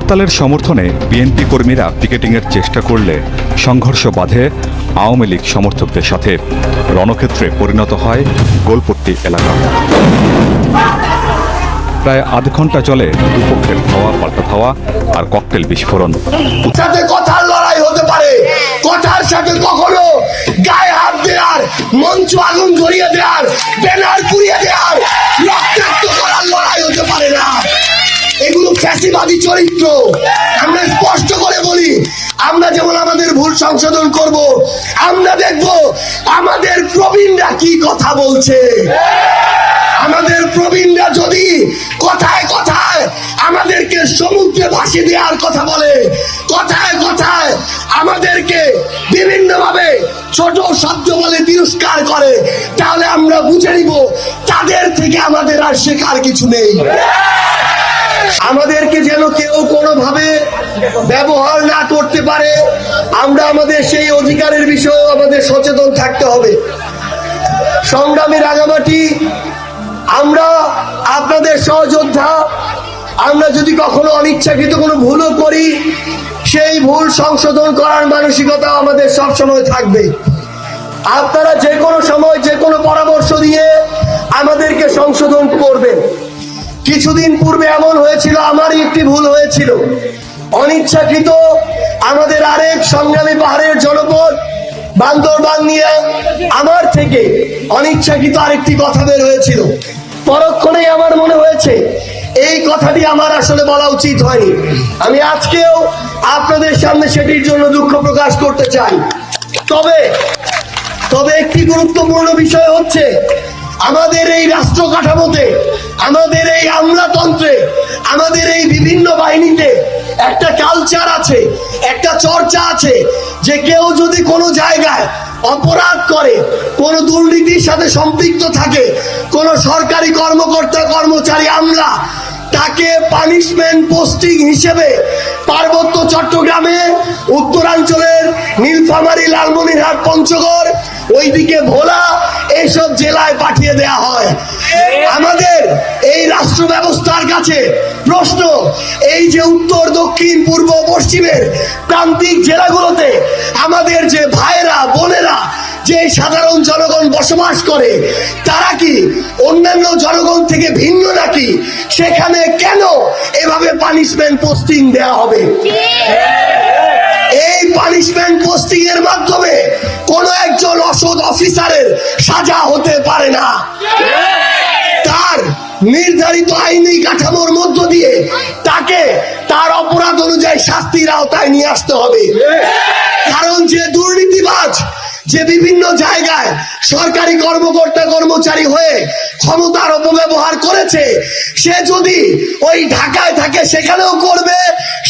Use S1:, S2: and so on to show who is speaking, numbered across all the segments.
S1: হরতালের সমর্থনে বিএনপি কর্মীরা পিকেটিংয়ের চেষ্টা করলে সংঘর্ষ বাধে আওয়ামী লীগ সমর্থকদের সাথে। রণক্ষেত্রে পরিণত হয় গোলপট্টি এলাকা। প্রায় আধ ঘণ্টা চলে দুপক্ষের ধাওয়া, পাল্টা ধাওয়া আর ককটেল বিস্ফোরণ।
S2: কথার লড়াই হতে পারে, কথার সাথে কখনো গায়ে হাত দেওয়ার, মঞ্চ আগুন ধরিয়ে দেওয়ার ফ্যাসিবাদী চরিত্র। আমরা স্পষ্ট করে বলি, আমরা যেমন আমাদের ভুল সংশোধন করব, আমরা দেখব আমাদের প্রবীণরা কি কথা বলছে। আমাদের প্রবীণরা যদি কথায় কথায় আমাদেরকে সমুদ্রে ভাসিয়ে দেওয়ার কথা বলে, কথায় কথায় আমাদেরকে বিভিন্ন ভাবে ছোট শব্দ বলে তিরস্কার করে, তাহলে আমরা বুঝে নিব তাদের থেকে আমাদের আর শেখার কিছু নেই। আমাদেরকে যেন কেউ কোনোভাবে ব্যবহার না করতে পারে, আমরা আমাদের সেই অধিকারের বিষয়ে আমাদের সচেতন থাকতে হবে। সংগ্রামী রাঙামাটি আমরা আপনাদের সহযোদ্ধা, আমরা যদি কখনো অনিচ্ছাকৃত কোনো ভুলও করি, সেই ভুল সংশোধন করার মানসিকতা আমাদের সবসময় থাকবে। আপনারা যে কোনো সময় কিছুদিন পূর্বে এমন হয়েছিল, আমারই একটি ভুল হয়েছিল। অনিচ্ছাকৃত আমাদের আরেক সংগ্রামী পাহাড়ের জনপদ বান্দরবান নিয়ে আমার থেকে অনিচ্ছাকৃত আরেকটি কথা বের হয়েছিল। পরক্ষণেই আমার মনে হয়েছে, এই কথাটি আমার আসলে বলা উচিত হয়নি। আমি আজকেও আপনাদের সামনে সেটির জন্য দুঃখ প্রকাশ করতে চাই। তবে তবে একটি গুরুত্বপূর্ণ বিষয় হচ্ছে, আমাদের এই রাষ্ট্র কাঠামোতে আমাদের এই আমলাতন্ত্রে, আমাদের এই বিভিন্ন বাহিনীতে একটা কালচার আছে, একটা চর্চা আছে, যে কেউ যদি কোনো জায়গায় অপরাধ করে, কোনো দুর্নীতির সাথে সম্পৃক্ত থাকে, কোনো সরকারি কর্মকর্তা, কর্মচারী, আমলা, তাকে পানিশমেন্ট পোস্টিং হিসেবে পার্বত্য চট্টগ্রামে, উত্তরাঞ্চলের নীলফামারী, লালমনিরহাট, পঞ্চগড়, ওইদিকে ভোলা এইসব জেলায় পাঠিয়ে দেয়া হয়। আমাদের এই রাষ্ট্র ব্যবস্থার কাছে প্রশ্ন এই যে উত্তর দক্ষিণ পূর্ব পশ্চিমের প্রান্তিক জেলাগুলোতে আমাদের যে ভাইরা বোনেরা যে সাধারণ জনগণ বসবাস করে তারা কি অন্যান্য জনগণ থেকে ভিন্ন নাকি? সেখানে কেন এভাবে পানিশমেন্ট পোস্টিং দেয়া হবে? এই পানিশমেন্ট পোস্টিং এর মাধ্যমে কোন একজন অফিসারের সাজা হতে পারে না। তার নির্ধারিত আইনি কাঠামোর মধ্য দিয়ে তাকে তার অপরাধ অনুযায়ী শাস্তির আওতায় নিয়ে আসতে হবে। কারণ যে দুর্নীতিবাজ, যে বিভিন্ন জায়গায় সরকারি কর্মকর্তা কর্মচারী হয়ে ক্ষমতার অপব্যবহার করেছে, সে যদি ওই ঢাকায় থাকে সেখানেও করবে,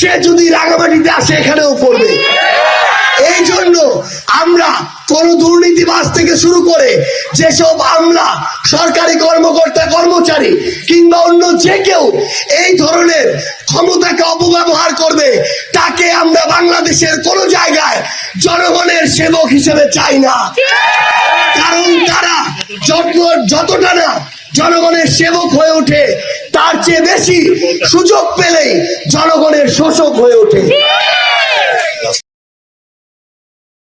S2: সে যদি রাঙামাটিতে আসে এখানেও করবে। এই জন্য আমরা কোন দুর্নীতিবাজ থেকে শুরু করে যেসব আমলা, সরকারি কর্মকর্তা, কর্মচারী কিংবা অন্য যে কেউ এই ধরনের ক্ষমতাকে অপব্যবহার করবে, তাকে আমরা বাংলাদেশের কোন জায়গায় জনগণের সেবক হিসেবে চাই না। কারণ তারা যত, যতটা না জনগণের সেবক হয়ে ওঠে, তার চেয়ে বেশি সুযোগ পেলেই জনগণের শোষক হয়ে ওঠে।